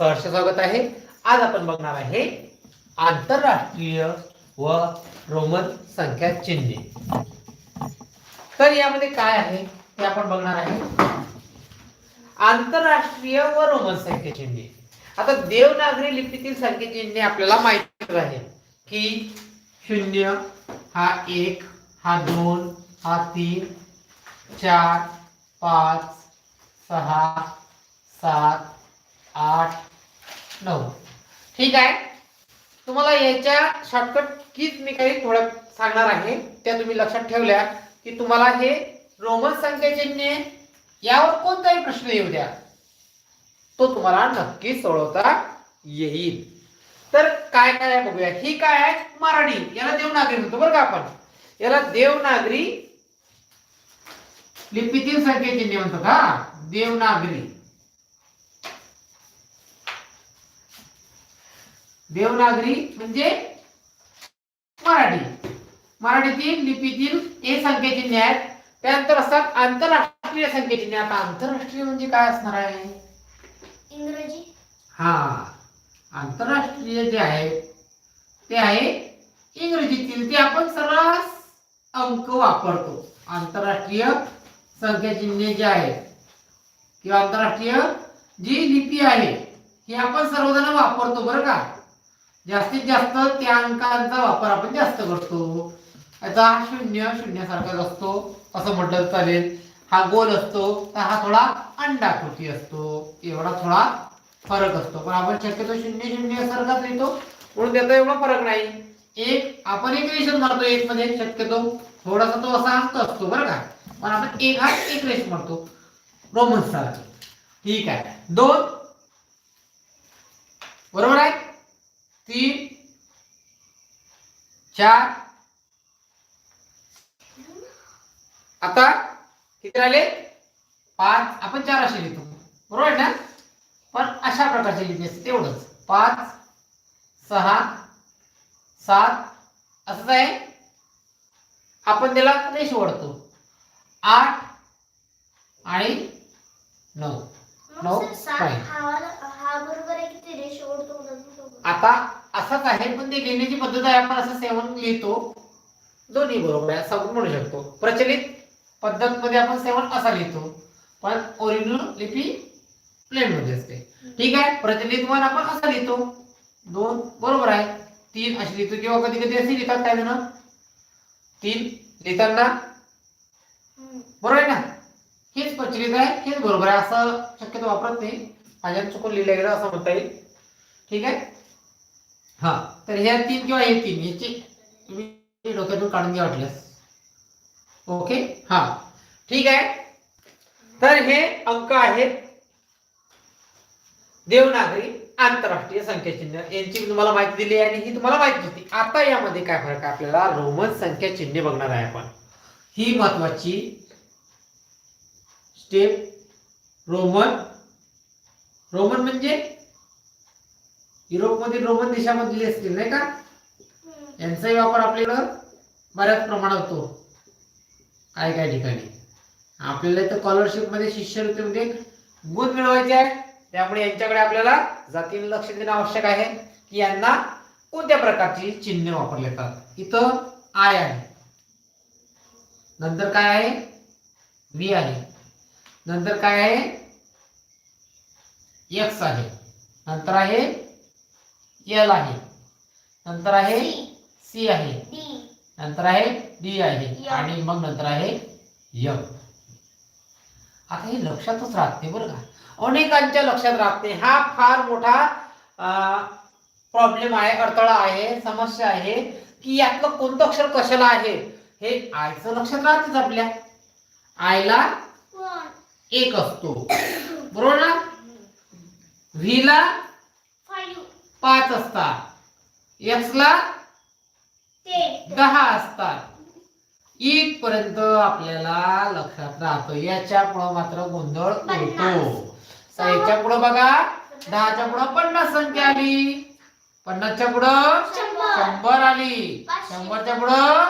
सहर्ष स्वागत आहे. आज आपण बघणार आहे आंतरराष्ट्रीय व रोमन संख्या चिन्हे. तर यामध्ये काय आहे ते आपण बघणार आहे. आंतरराष्ट्रीय व रोमन संख्या चिन्हे. आता देवनागरी लिपीतील संख्या चिन्हे आपल्याला माहिती आहे की शून्य हा एक हा दोन हा तीन चार पाच सहा सात आठ नऊ ठीक आहे. तुम्हाला याच्या शॉर्टकट कीच मी काही थोड्या सांगणार आहे. त्या तुम्ही लक्षात ठेवल्या की तुम्हाला हे रोमन संख्याचिन्ह यावर कोणताही प्रश्न येऊ द्या. तो तुम्हाला नक्की सोडवता येईल. तर काय काय आहे बघूया. ही काय आहे? मराठी. याला देवनागरी म्हणतो बरं का आपण. याला देवनागरी लिपीतील संख्या म्हणतो का देवनागरी. देवनागरी म्हणजे मराठी. मराठीतील लिपीतील हे संख्या चिन्हे आहेत. त्यानंतर असतात आंतरराष्ट्रीय संख्या चिन्हे आता आंतरराष्ट्रीय म्हणजे काय असणार आहे? इंग्रजी. हा. आंतरराष्ट्रीय जे आहे ते आहे इंग्रजीतील. ते आपण सर्रास अंक वापरतो. आंतरराष्ट्रीय संख्या चिन्हे जे आहेत किंवा आंतरराष्ट्रीय जी लिपी आहे ही आपण सर्वजण वापरतो बरं का? जास्तीत जास्त त्या अंकांचा वापर आपण जास्त करतो. याचा हा शून्य शून्यासारखाच असतो. असं म्हटलं चालेल. हा गोल असतो तर हा थोडा अंडाकृती असतो. एवढा थोडा फरक असतो. पण आपण शक्यतो शून्य शून्य सारखाच लिहितो. म्हणून त्याचा एवढा फरक नाही. एक आपण एक रेशन मारतो एक मध्ये शक्यतो थोडासा तो असा अंक असतो बरं का. पण आपण एक हा एक रेश मारतो. रोमन सारखा. ठीक आहे. दोन. बरोबर आहे? तीन चार. आता किती राहिले? पाच. आपण चार असे लिहितो. बरोबर आहे ना? पण अशा प्रकारचे लिहिणे असते तेवढंच. पाच सहा सात. असंच आहे? आपण त्याला रेष ओढतो आठ आणि नऊ. नऊ, आता असंच आहे पण ते लिहिण्याची पद्धत आहे आपण असं सेवन लिहितो. दोन्ही बरोबर आहे असं आपण म्हणू शकतो. प्रचलित पद्धत मध्ये आपण सेवन असा लिहितो पण ओरिजिनल लिपी प्लेन मध्ये असते. ठीक आहे प्रचलित वन आपण असा लिहितो. दोन बरोबर आहे. तीन अशी लिहितो किंवा कधी कधी असे लिहितात काय जण. तीन लिहिताना. बरोबर आहे ना? हेच प्रचलित आहे हेच बरोबर आहे. असं शक्यतो वापरत नाही. माझ्या चुकून लिहिलं गेलं असं म्हणता येईल. ठीक आहे? हा. तर ह्या तीन किंवा हे तीन याची तुम्ही डोक्यातून काढून घ्या वाटल्यास. ओके? हा. ठीक आहे. तर हे अंक आहेत देवनागरी आंतरराष्ट्रीय संख्या चिन्ह यांची तुम्हाला माहिती दिली आहे आणि ही तुम्हाला माहिती होती. आता यामध्ये काय फरक आहे आपल्याला? रोमन संख्या चिन्हे बघणार आहे आपण. ही महत्वाची स्टेप रोमन. रोमन म्हणजे? युरोपमधील रोमन देशामधले असतील नाही का. यांचाही वापर आपल्याला बऱ्याच प्रमाणात होतो. काय काय ठिकाणी. आपल्याला इथं स्कॉलरशिपमध्ये शिष्यवृत्तीमध्ये गुण मिळवायचे आहे. त्यामुळे यांच्याकडे आपल्याला जातीने लक्ष देणं आवश्यक आहे की यांना कोणत्या प्रकारची चिन्ह वापरले जातात. इथं आय आहे. नंतर काय आहे? व्ही आहे. नंतर काय आहे? एक्स आहे. नंतर आहे एल आहे. नंतर आहे सी आहे. नंतर आहे डी आहे. आणि मग नंतर आहे यम आता हे लक्षातच राहते बरं का. अनेकांच्या लक्षात राहते हा फार मोठा प्रॉब्लेम आहे अडथळा आहे समस्या आहे की यातलं कोणतं अक्षर कशाला आहे? हे आयचं लक्षात राहतेच आपल्या. आयला एक असतो. बरोबर ना? व्ही ला five, पाच असतात. एक्स ला ten, दहा असतात. इथपर्यंत आपल्याला लक्षात राहतो. याच्या पुढं मात्र गोंधळ होतो. याच्या पुढं बघा. दहाच्या पुढं पन्नास संख्या आली. पन्नासच्या पुढं शंभर, आली. शंभरच्या पुढं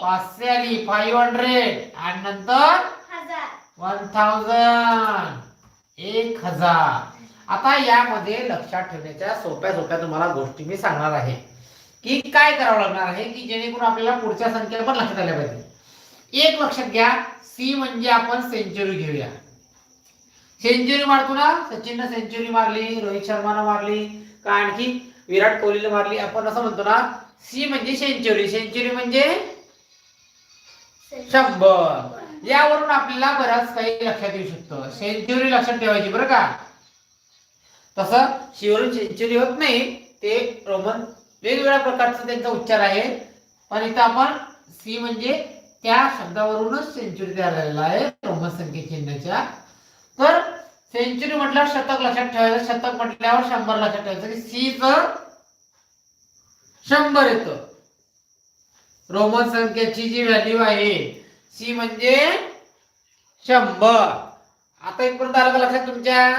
पाचशे, आली. फाईव्ह हंड्रेड आणि नंतर हजार. वन थाउजंड एक हजार. आता यामध्ये लक्षात ठेवण्याच्या सोप्या सोप्या तुम्हाला गोष्टी मी सांगणार आहे. की काय करावं लागणार आहे? की जेणेकरून आपल्याला पुढच्या संख्येला पण लक्षात आल्या पाहिजे. एक लक्षात घ्या सी म्हणजे आपण सेंचुरी घेऊया. सेंचुरी मारतो ना? सचिननं सेंचुरी मारली रोहित शर्मानं मारली का आणखी? विराट कोहलीनं मारली. आपण असं म्हणतो ना सी म्हणजे सेंचुरी सेंचुरी म्हणजे शंभर. यावरून आपल्याला बराच काही लक्षात येऊ शकतं. सेंचुरी लक्षात ठेवायची बरं का? तसं शिवरून सेंचुरी होत नाही ते रोमन वेगवेगळ्या प्रकारचा त्यांचा उच्चार आहे. पण इथं आपण सी म्हणजे त्या शब्दावरूनच सेंचुरी तयार झालेला आहे रोमन संख्ये चिन्हाच्या. तर सेंचुरी म्हटल्यावर शतक लक्षात ठेवायचं शतक म्हटल्यावर शंभर लक्षात ठेवायचं की सी शंभर येतं. रोमन संख्येची जी व्हॅल्यू आहे सी म्हणजे शंभर. आता इथपर्यंत आलं का लक्षात तुमच्या?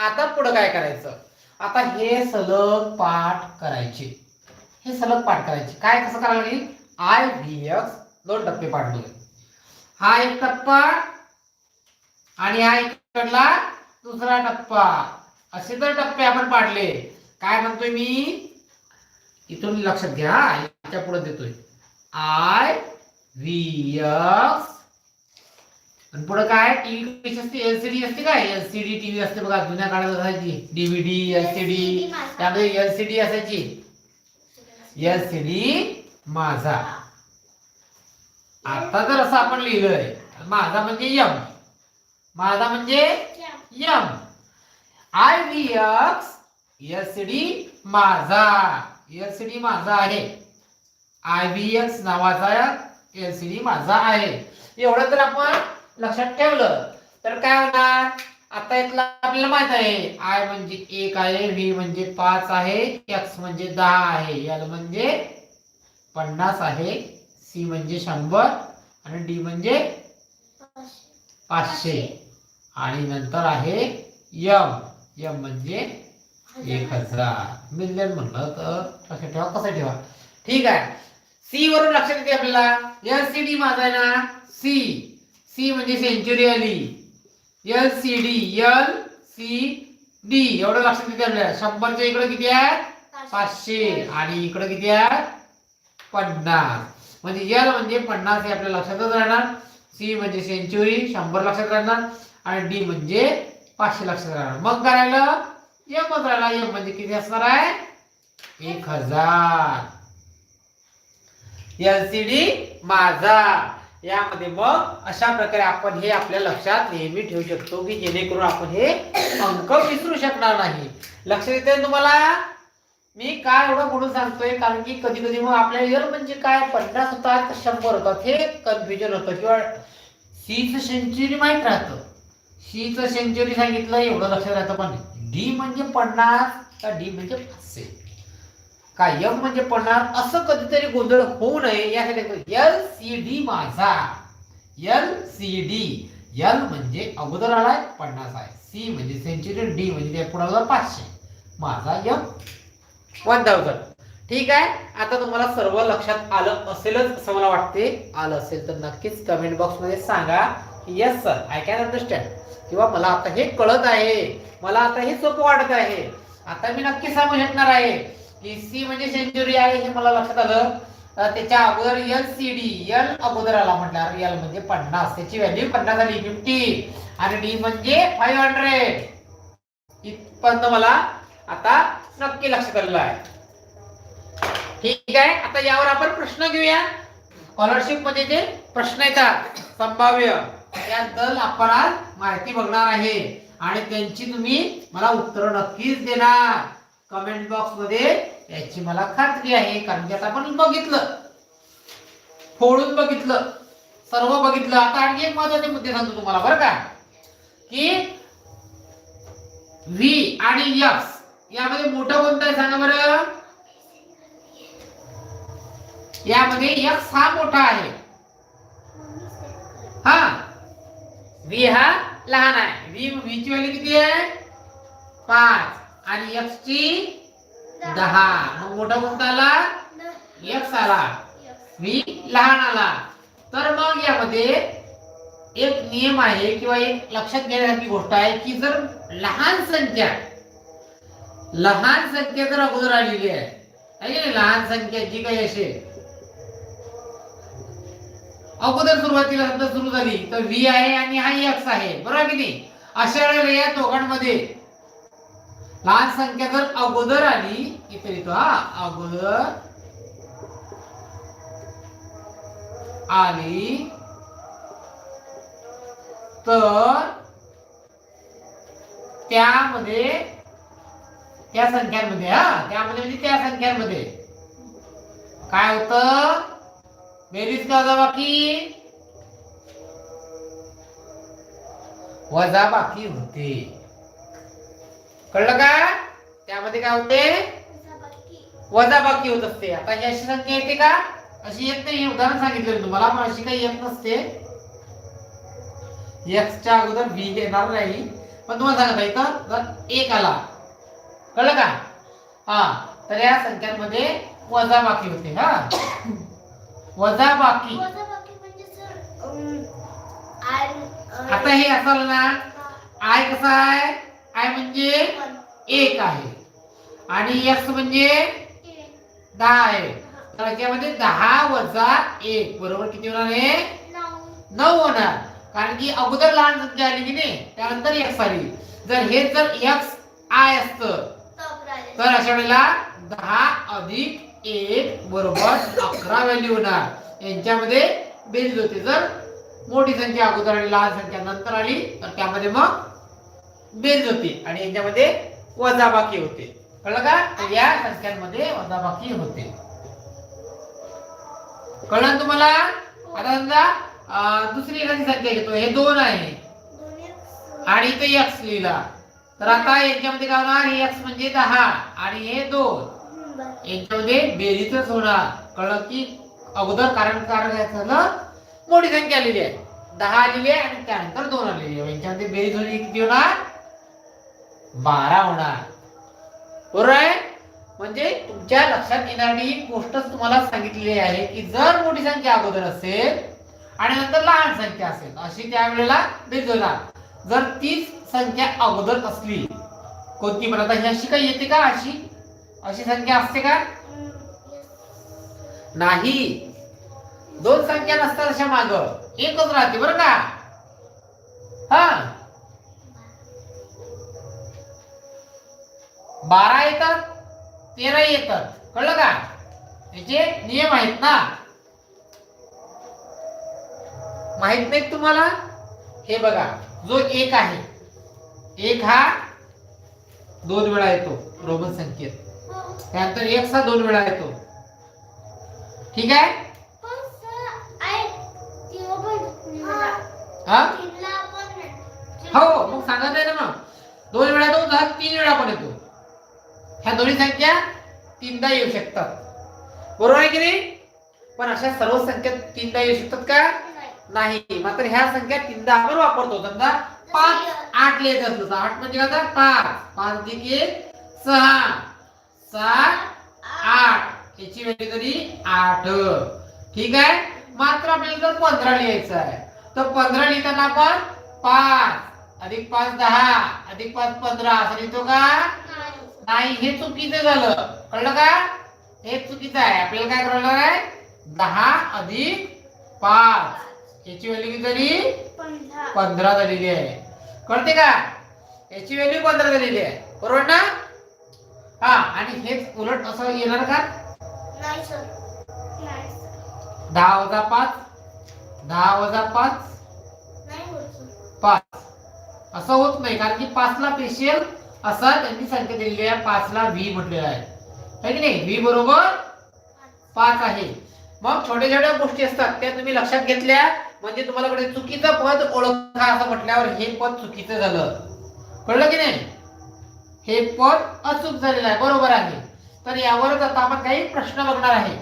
आता पुढं काय करायचं? आता हे सलग पाठ करायचे. हे सलग पाठ करायचे. काय कसं करावं लागेल? आय व्ही एक्स दोन टप्पे पाडले हा एक टप्पा आणि हा इकडला दुसरा टप्पा. असे तर टप्पे आपण पाडले. काय म्हणतोय मी? इथून लक्षात घ्या. याच्यापुढे देतोय. आय व्ही एक्स आणि पुढे काय? टीव्ही कशी असते एलसीडी असते काय? एलसीडी टीव्ही असते बघा जुन्या काळात असायची. डीव्हीडी एलसीडी त्यामध्ये एलसीडी असायची. एलसीडी माझा. आता जर असं आपण लिहिलंय माझा म्हणजे यम माझा म्हणजे M I V X LCD माझा. एलसीडी माझा आहे. आय व्ही एक्स नावाचा एलसीडी माझा आहे. एवढं तर आपण लक्षात ठेवलं. तर काय होणार? आता इथला आपल्याला माहीत आहे. आय म्हणजे एक आहे व्ही म्हणजे पाच आहे एक्स म्हणजे दहा आहे. एल म्हणजे पन्नास आहे सी म्हणजे शंभर आणि डी म्हणजे पाचशे. आणि नंतर आहे यम यम म्हणजे एक हजार. मिलियन म्हणलं तर लक्षात ठेवा कसं ठेवा? ठीक आहे. सी वरून लक्षात येते आपल्याला. एल सी डी माझा आहे ना? सी सी म्हणजे सेंचुरी आली. L C D L C D एवढं लक्षात येते आपल्याला. शंभरच्या इकडे किती आहे पाचशे. आणि इकडे किती आहे पन्नास. म्हणजे एल म्हणजे पन्नास हे आपल्या लक्षातच राहणार. सी म्हणजे सेंचुरी शंभर लक्षात राहणार. आणि डी म्हणजे पाचशे लक्षात राहणार. मग करायला एकच राहिला. एक म्हणजे किती असणार आहे? एक हजार. एल सी डी माझा. यामध्ये मग अशा प्रकारे आपण हे आपल्या लक्षात नेहमी ठेवू शकतो की जेणेकरून आपण हे अंक विसरू शकणार नाही. लक्ष देते तुम्हाला? मी काय एवढं म्हणून सांगतोय? कारण की कधी कधी मग आपल्या इयर म्हणजे काय? पन्नास होतात शंभर होतात हे कन्फ्युजन होतं. किंवा सीच सेंचुरी माहीत राहतं. सीच सेंचुरी सांगितलं एवढं लक्षात राहतं पण. डी म्हणजे पन्नास का डी म्हणजे पाचशे. काय यम म्हणजे पन्नास असं कधीतरी गोंधळ होऊ नये यासाठी एल सी डी माझा. एल सी डी एल म्हणजे अगोदर आलाय पन्नास आहे. सी म्हणजे सेंचुरी डी म्हणजे ते पुढे पाचशे. माझा यम वन थाउजंड ठीक आहे? आता तुम्हाला सर्व लक्षात आलं असेलच असं मला वाटते. आलं असेल तर नक्कीच कमेंट बॉक्समध्ये सांगा की yes sir I can understand किंवा मला आता हे कळत आहे. मला आता हे सोपं वाटत आहे. आता मी नक्की सांगू शकणार आहे. की सी म्हणजे सेंचुरी आहे हे मला लक्षात आलं. त्याच्या अगोदर एल सी डी एल अगोदर आला म्हटल्यावर एल म्हणजे पन्नास. त्याची व्हॅल्यू पन्नास आली फिफ्टी आणि डी म्हणजे फाईव्ह हंड्रेड इथपर्यंत मला आता नक्की लक्षात आलेलं आहे. ठीक आहे आता यावर आपण प्रश्न घेऊया. स्कॉलरशिपमध्ये जे प्रश्न येतात संभाव्य त्याबद्दल आपण आज माहिती बघणार आहे. आणि त्यांची तुम्ही मला उत्तर नक्कीच देणार. कमेंट बॉक्समध्ये याची मला खात्री आहे कारण की आता आपण बघितलं. फोडून बघितलं. सर्व बघितलं. आता आणखी एक महत्त्वाचे मुद्दे सांगतो तुम्हाला बरं का? की व्ही आणि यक्स यामध्ये मोठं कोणतं आहे सांगा बरं? यामध्ये यक्स हा मोठा आहे. हा. व्ही हा लहान आहे. व्ही व्हीची व्हॅल्यू किती आहे? पाच. आणि यक्सची ची दहा. मग मोठा कोणता आला? एक्स आला. व्ही लहान आला. तर मग यामध्ये एक नियम आहे किंवा एक लक्षात घेण्यासारखी गोष्ट आहे की जर लहान संख्या लहान संख्या जर अगोदर आलेली आहे लहान संख्या जी काही असेल. अगोदर सुरुवातीला समजा सुरू झाली तर व्ही आहे आणि हा एक्स आहे. बरोबर की नाही? अशा वेळेला या दोघांमध्ये लहान संख्या जर अगोदर आली इथे येतो हा अगोदर आली तर त्यामध्ये त्या संख्यांमध्ये हा त्यामध्ये म्हणजे त्या संख्यांमध्ये. काय होतं? बेरीज का वजाबाकी वजा बाकी होते. कळलं का? त्यामध्ये काय होते? वजा बाकी होत असते. आता ही अशी संख्या येते का? अशी येत नाही. उदाहरण सांगितलं मी तुम्हाला पण अशी काही येत नसते. एक्सच्या अगोदर बी येणार नाही. पण तुम्हाला सांगत इथं जर एक आला. कळलं का? हा तर या संख्यांमध्ये वजा बाकी होते हा. वजा बाकी आता हे असं ना आय कसा आहे? आय म्हणजे एक आहे. आणि एक्स म्हणजे दहा आहे. तर याच्यामध्ये दहा वजा एक. बरोबर किती होणार आहे? नऊ होणार. कारण की अगोदर लहान संख्या आली की नाही त्यानंतर एक्स आली. जर हे जर एक्स आय असत तर अशा वेळेला दहा अधिक एक बरोबर अकरा व्हॅल्यू होणार. यांच्यामध्ये बेरीज होते जर मोठी संख्या अगोदर आणि लहान संख्या नंतर आली तर त्यामध्ये मग बेरीज होते आणि यांच्यामध्ये वजाबाकी होते. कळलं का? तर या संख्यांमध्ये वजाबाकी होते. कळलं तुम्हाला? आता समजा दुसरी एखादी संख्या घेतो. हे दोन आहे. आणि इथे एक्स लिहिला. तर आता यांच्यामध्ये काय होणार? हे एक्स म्हणजे दहा. आणि हे दोन. यांच्यामध्ये बेरीजच होणार. कळलं की अगोदर कारण कारण काय झालं? मोठी संख्या आलेली आहे. दहा आलेली आहे आणि त्यानंतर दोन आलेली आहे. यांच्यामध्ये बेरीज होणे किती होणार? बारा होणार. बरोबर आहे? म्हणजे तुमच्या लक्षात येणारी ही गोष्टच तुम्हाला सांगितलेली आहे की जर मोठी संख्या अगोदर असेल आणि नंतर लहान संख्या असेल अशी त्यावेळेला बेरीज जर तीच संख्या अगोदर असली कोणती पण आता ही अशी काही येते का? अशी? अशी संख्या असते का? नाही. दोन संख्या नसतात अशा माग. एकच राहते बरं का? हा. बारा येतात तेरा येतात. कळलं का? याचे नियम आहेत ना? माहीत नाहीत तुम्हाला? हे बघा जो एक आहे एक हा दोन वेळा येतो रोमन संख्येत त्यानंतर एक हा दोन वेळा येतो. ठीक आहे? हा? हो मग सांगत आहे ना मग. दोन वेळा दोन तीन वेळा पण येतो. ह्या दोन्ही संख्या तीनदा येऊ शकतात. बरोबर आहे की नाही? पण अशा सर्व संख्या तीनदा येऊ शकतात का? नाही. मात्र ह्या संख्या तीनदा आपण वापरतो. समजा पाच आठ लिहायचं असलं तर आठ म्हणजे काय पाच. पाच अधिक एक सहा. सात आठ. याची व्हॅल्यू तरी आठ. ठीक आहे? मात्र आपल्याला जर पंधरा लिहायचं आहे. तर पंधरा लिहिताना आपण पाच. अधिक पाच दहा. अधिक पाच पंधरा. असं लिहितो का? नाही हे चुकीचं झालं. कळलं का? हे चुकीचं आहे. आपल्याला काय करायला आहे? दहा अधिक पाच. याची व्हॅल्यू किती झाली? पंधरा. झालेली आहे. कळते का? याची व्हॅल्यू पंधरा झालेली आहे. बरोबर ना? हा आणि हेच उलट असं येणार का? दहा वजा पाच. दहा वजा पाच. पाच. असं होत नाही कारण की पाचला स्पेशल असा त्यांनी संख्या दिलेली आहे पाचला व्ही म्हटलेला आहे. है की नाही? व्ही बरोबर पाच आहे. मग छोट्या छोट्या गोष्टी असतात त्या तुम्ही लक्षात घेतल्या म्हणजे तुम्हाला कडे चुकीचं पद ओळखा असं म्हटल्यावर हे पद चुकीचं झालं. कळलं की नाही? हे पद अचूक झालेलं आहे बरोबर आहे. तर यावरच आता आपण काही प्रश्न बघणार आहे.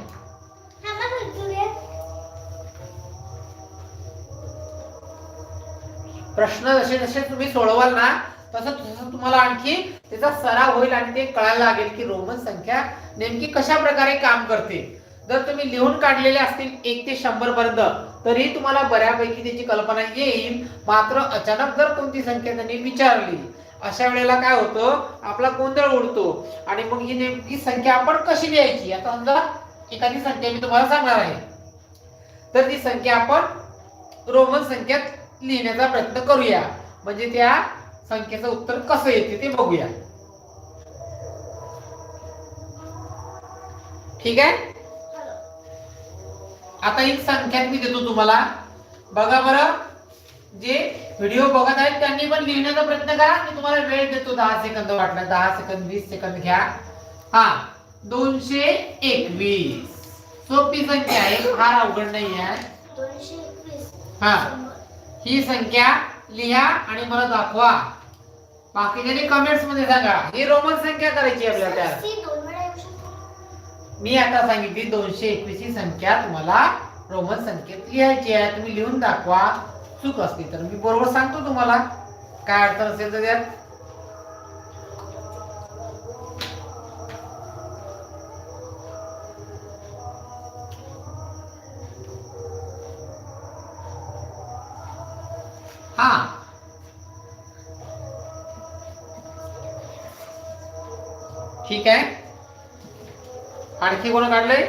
प्रश्न जसे जसे तुम्ही सोडवाल ना तसं तसं तुम्हाला आणखी त्याचा सराव होईल आणि ते कळायला लागेल की रोमन संख्या नेमकी कशा प्रकारे काम करते. जर तुम्ही लिहून काढलेले असतील एक ते शंभर पर्यंत तरी तुम्हाला बऱ्यापैकी त्याची कल्पना येईल. मात्र अचानक जर कोणती संख्या त्यांनी विचारली अशा वेळेला काय होतं? आपला गोंधळ उडतो. आणि मग ही नेमकी संख्या आपण कशी लिहायची? आता समजा एखादी संख्या मी तुम्हाला सांगणार आहे. तर ती संख्या आपण रोमन संख्यात लिहिण्याचा प्रयत्न करूया. म्हणजे त्या संख्येचं उत्तर कसं येते ते बघूया. ठीक आहे? आता एक संख्या मी देतो तुम्हाला. बघा बरं. जे व्हिडिओ बघत आहेत त्यांनी पण लिहिण्याचा प्रयत्न करा. मी तुम्हाला वेळ देतो. दहा सेकंद वाटला. दहा सेकंद वीस सेकंद घ्या. हा दोनशे एकवीस. सोपी संख्या आहे. फार अवघड नाही आहे. हा. ही संख्या लिहा आणि मला दाखवा. बाकीच्या कमेंट्समध्ये सांगा. ही रोमन संख्या करायची आहे आपल्याला शकतो. मी आता सांगितली दोनशे एकवीस ही संख्या तुम्हाला रोमन संख्येत लिहायची आहे. तुम्ही लिहून दाखवा. चूक असली तर मी बरोबर सांगतो तुम्हाला. काय अडचण असेल तर त्यात. हा. ठीक आहे. आणखी कोण काढलंय?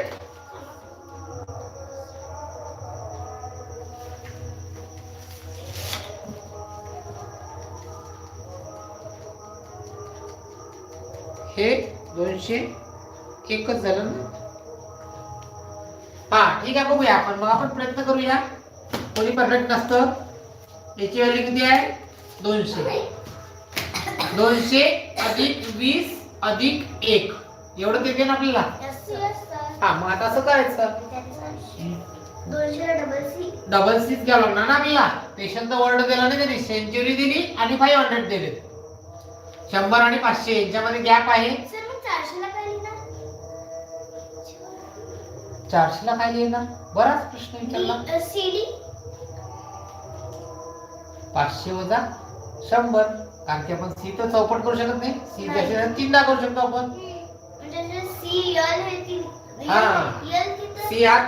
हे दोनशे एकच झालं ना? हा ठीक आहे बघूया आपण. मग आपण प्रयत्न करूया. कोणी परफेक्ट नसतं. याची व्हॅल्यू किती आहे? दोनशे. दोनशे अधिक वीस अधिक एक. एवढं देते ना आपल्याला? हा मग आता असं करायचं. डबल सीच घ्यावं लागणार ना आपल्याला? पेशंट वर्ड दिला नाही त्यांनी सेंचुरी दिली आणि फाईव्ह हंड्रेड दिले. शंभर आणि पाचशे यांच्यामध्ये गॅप आहे. चारशे ला काय लिहिणार बराच प्रश्न विचारला. सी पाचशे वजा शंभर. कारण की आपण सी तर चौपट करू शकत नाही. सी त्याच्या तीनदा करू शकतो आपण. म्हणजे सी हे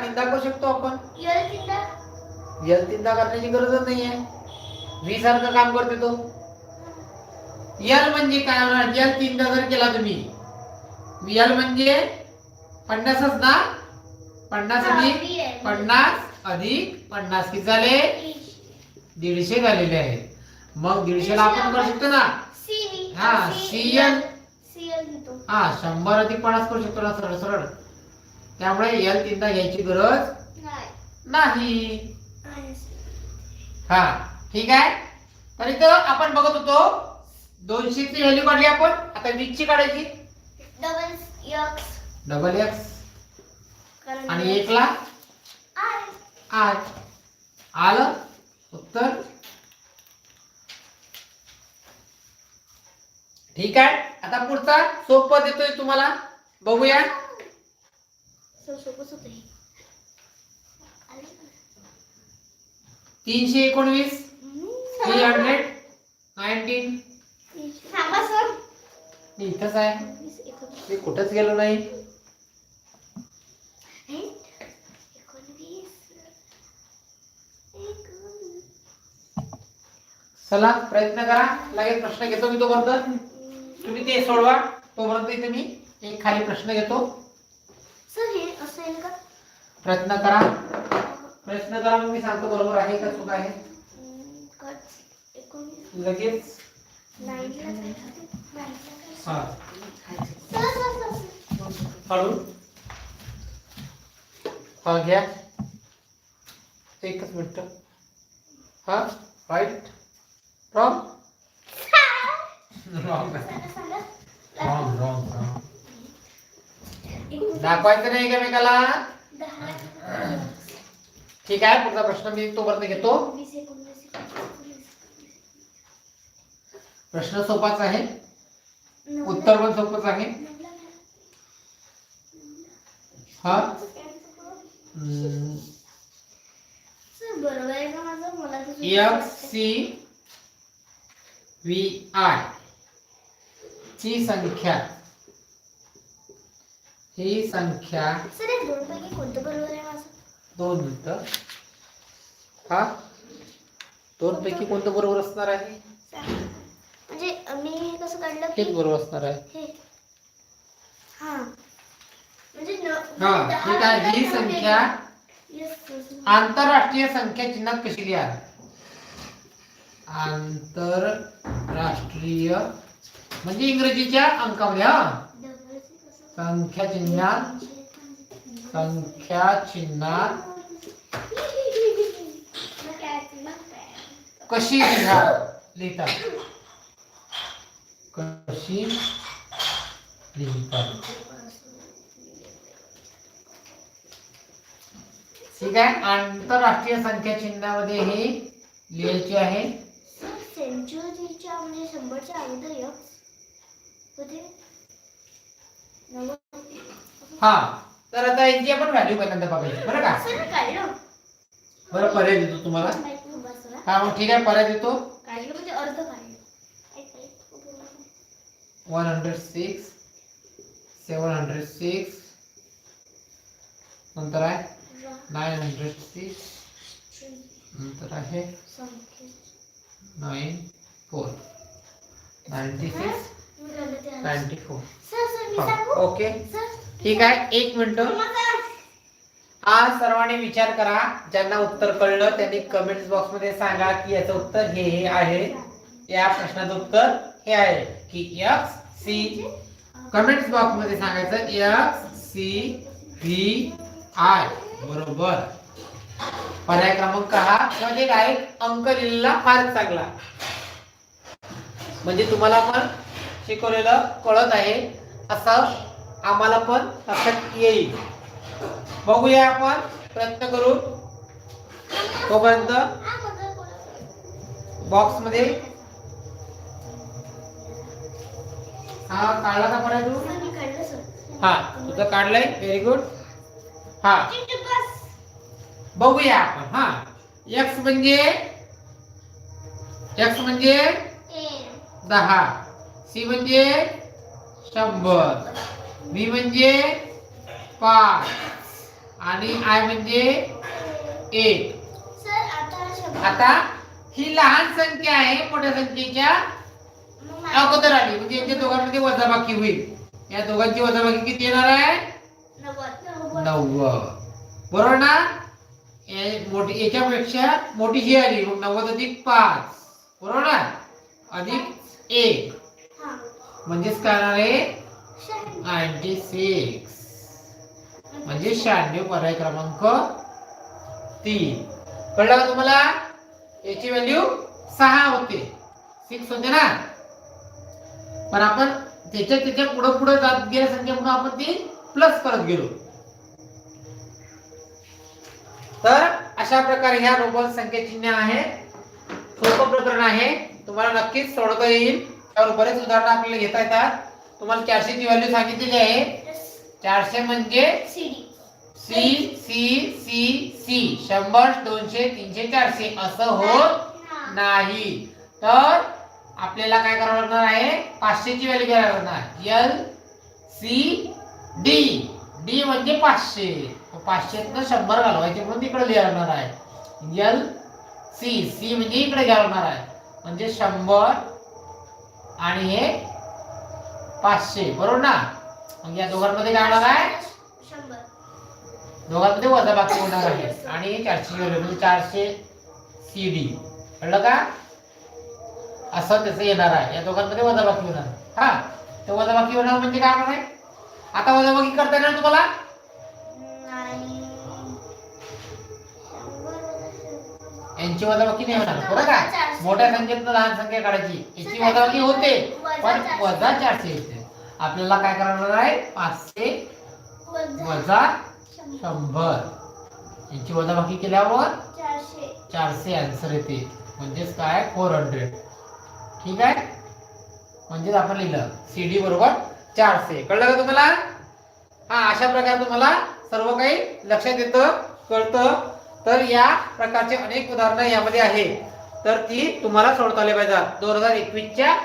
तीनदा करू शकतो आपण. यल तीनदा? करण्याची गरजच नाहीये. व्ही सारखं काम करते तो. यल म्हणजे काय होणार? यल तीनदा जर केला तुम्ही यल म्हणजे पन्नासच ना? पन्नास अधिक आहे. पन्नास अधिक पन्नास किती झाले. दीडशे झालेले आहेत. मग दीडशेला आपण करू शकतो ना? हा, C CL. L C L घेतो. हा शंभर अधिक पन्नास करू शकतो ना सरळ सरळ. त्यामुळे यल तीनदा घ्यायची गरज नाही. हा ठीक आहे? तर इथं आपण बघत होतो दोनशे ची व्हॅल्यू काढली आपण. आता वीस ची काढायची डबल एक्स आणि एक ला आय आठ. आलं? उत्तर? ठीक आहे? आता पुढचा सोपं देतोय तुम्हाला. बघूया? तीनशे एकोणवीस. थ्री हंड्रेड नाईन्टीन मी इथंच आहे. मी कुठंच गेलो नाही. चला प्रयत्न करा. लगेच प्रश्न घेतो मी तोपर्यंत. तुम्ही ते सोडवा. तोपर्यंत इथे मी एक खाली प्रश्न घेतो. सर हे असं आहे का? प्रयत्न करा. प्रयत्न करा मग मी सांगतो बरोबर आहे का चूक आहे. लगेच? हा. हळू हा घ्या. एकच मिनिट. हा right wrong wrong. Wrong wrong wrong दाखवायचं नाही एकमेकाला ठीक आहे पुढचा प्रश्न मी तोपर्यंत घेतो प्रश्न सोपाच आहे. उत्तर पण सोपच आहे हा बरोबर आहे का माझं मला. सी व्ही आय ची संख्या। ही संख्या सर हे दोन पैकी कोणतं बरोबर आहे माझं? दोन मिनिटं. हा? दोन पैकी कोणतं बरोबर असणार आहे. म्हणजे मी कसं काढलं हेच बरोबर असणार आहे. हे. हा. म्हणजे हा ठीक आहे. ही संख्या. आंतरराष्ट्रीय संख्या चिन्हात कशी लिहा आंतरराष्ट्रीय म्हणजे इंग्रजीच्या अंकामध्ये हा? संख्या चिन्हात संख्या चिन्हात कशी लिहा? लिहितात कशी लिहितात ठीक आहे. आंतरराष्ट्रीय संख्या चिन्हामध्ये हे लिहायचे आहे. सेंचुरीच्या म्हणजे शंभरच्या अगोदर हा. तर आता यांची आपण व्हॅल्यू पहिल्यांदा बघायची. बरं का? बरं पर्याय देतो तुम्हाला. हा मग ठीक आहे पर्याय देतो. One hundred six seven hundred six नंतर आहे? नाईन हंड्रेड सिक्स नंतर आहे? Nine four ninety six ninety four okay ठीक आहे एक मिनिट. आज सर्वांनी विचार करा ज्यांना उत्तर कळलं त्यांनी कमेंट बॉक्समध्ये सांगा की याचं उत्तर हे हे आहे. या प्रश्नाचं उत्तर हे आहे की एक्स सी कमेंट बॉक्समध्ये सांगायचं एक्स सी व्ही आय बरोबर. पर्याय क्रमांक हा म्हणजे काय? अंक लिहिलेला फार चांगला. म्हणजे तुम्हाला पण शिकवलेलं कळत आहे असं आम्हाला पण लक्षात येईल. बघूया आपण प्रयत्न करून. तोपर्यंत बॉक्समध्ये हा काढला का पर्याय तू काढलं हा तुझं काढलंय? व्हेरी गुड हा. बघूया आपण हा. एक्स म्हणजे एक्स म्हणजे दहा. सी म्हणजे शंभर व्ही म्हणजे पाच आणि आय म्हणजे एक. सर आता ही लहान संख्या आहे मोठ्या संख्येच्या अगोदर आली म्हणजे यांच्या दोघांमध्ये वजाबाकी होईल. या दोघांची वजाबाकी किती येणार आहे? नव्वद. बरोबर ना? हे मोठी याच्यापेक्षा मोठी ही आली मग नव्वद अधिक पाच. बरोबर ना? अधिक एक. म्हणजेच काय येणार आहे. नाईन्टी सिक्स म्हणजे शहाण्णव पर्याय क्रमांक तीन. कळलं का तुम्हाला? याची व्हॅल्यू सहा होते. सिक्स होते ना? पण आपण त्याच्या त्याच्या पुढे पुढे जात गेल्या संख्येमुळे आपण ती प्लस करत गेलो. तर अशा प्रकारे ह्या रोबल संख्या चिन्ह आहे. सोपं प्रकरण आहे. तुम्हाला नक्कीच सोडवता येईल. त्यावर बरेच उदाहरणं आपल्याला घेता येतात. तुम्हाला चारशे ची व्हॅल्यू सांगितलेली आहे. चारशे म्हणजे. सी सी सी सी शंभर दोनशे तीनशे चारशे. असं होत नाही. तर आपल्याला काय करावं लागणार आहे? पाचशे ची व्हॅल्यू घ्यायला लागणार. एल सी डी डी म्हणजे पाचशे. पाचशे शंभर घालवायचे म्हणून तिकडे लिहायला लागणार आहे. एल सी सी म्हणजे इकडे घ्यायला लागणार आहे. म्हणजे शंभर आणि हे पाचशे बरोबर ना? मग या दोघांमध्ये काय होणार आहे? दोघांमध्ये वजाबाकी होणार आहे. आणि चारशे म्हणजे चारशे सी डी कळलं का? असं त्याचं येणार आहे. या दोघांमध्ये वजाबाकी होणार हा तर वजाबाकी होणार म्हणजे काय होणार आहे? आता वजाबाकी करता येणार तुम्हाला? यांची वजाबाकी नाही होणार बरं का? मोठ्या संख्येत लहान संख्या काढायची. याची वजाबाकी होते पण वजा चारशे येते. आपल्याला काय करणार आहे? पाचशे वजा शंभर. यांची वजाबाकी केल्यावर चारशे. चारशे आन्सर येते. म्हणजेच काय? फोर हंड्रेड ठीक आहे? म्हणजेच आपण लिहिलं. सी डी बरोबर चारशे. कळलं का तुम्हाला? हा अशा प्रकारे तुम्हाला सर्व काही लक्षात येतं कळतं. तर या प्रकारचे अनेक उदाहरणं यामध्ये आहे. तर ती तुम्हाला सोडता आली पाहिजेत दोन हजार एकवीसच्या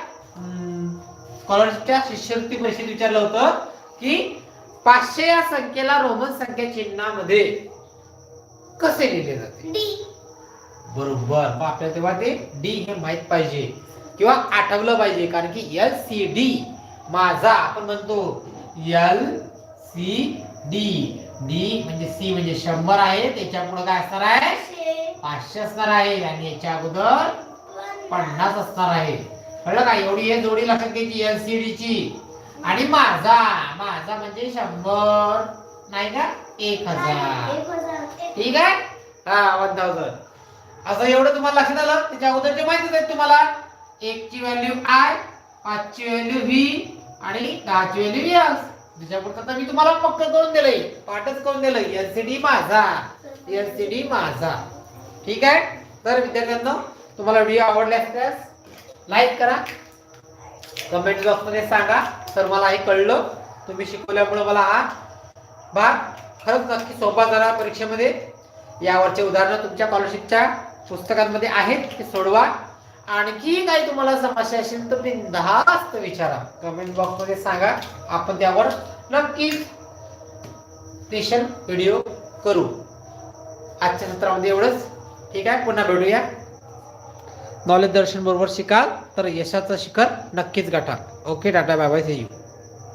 स्कॉलरशिपच्या शिष्यवृत्ती परीक्षेत विचारलं होतं की पाचशे या संख्येला रोमन संख्या चिन्हामध्ये कसे लिहिले जाते? डी. बरोबर. मग आपल्याला तेव्हा ते डी हे माहीत पाहिजे. किंवा आठवलं पाहिजे कारण की एल सी डी माझा आपण म्हणतो एल सी डी. डी म्हणजे सी म्हणजे शंभर आहे त्याच्या पुढे काय असणार आहे? पाचशे असणार आहे आणि याच्या अगोदर पन्नास असणार आहे. कळलं का? एवढी हे जोडी लक्षात घ्यायची एलसीडी ची. आणि माझा माझा म्हणजे शंभर नाही का? एक हजार. ठीक आहे? हा वन थाउजंड असं एवढं तुम्हाला लक्षात आलं? त्याच्या अगोदरचे माहितीच आहेत तुम्हाला. एक ची व्हॅल्यू आय पाचची व्हॅल्यू व्ही आणि दहाची व्हॅल्यू यस त्याच्यापुरतं करता मी तुम्हाला पक्क करून दिलंय. पाठच करून दिलंय. एलसीडी माझा. एलसीडी माझा. ठीक आहे? तर विद्यार्थ्यांना तुम्हाला व्हिडिओ आवडले असल्यास लाईक करा. कमेंट बॉक्समध्ये सांगा. तर मला हे कळलं. तुम्ही शिकवल्यामुळे मला हा भाग खरंच नक्की सोपा झाला परीक्षेमध्ये. यावरचे उदाहरणं तुमच्या स्कॉलरशिपच्या पुस्तकांमध्ये आहेत. ते सोडवा. आणखी काही तुम्हाला समस्या असेल तर बिनधास्त विचारा. कमेंट बॉक्समध्ये सांगा. आपण त्यावर नक्कीच स्पेशल व्हिडिओ करू. आजच्या सत्रामध्ये एवढंच. ठीक आहे? पुन्हा भेटूया. नॉलेज दर्शन बरोबर शिकाल तर यशाचं शिखर नक्कीच गाठा. Okay tata. Bye bye you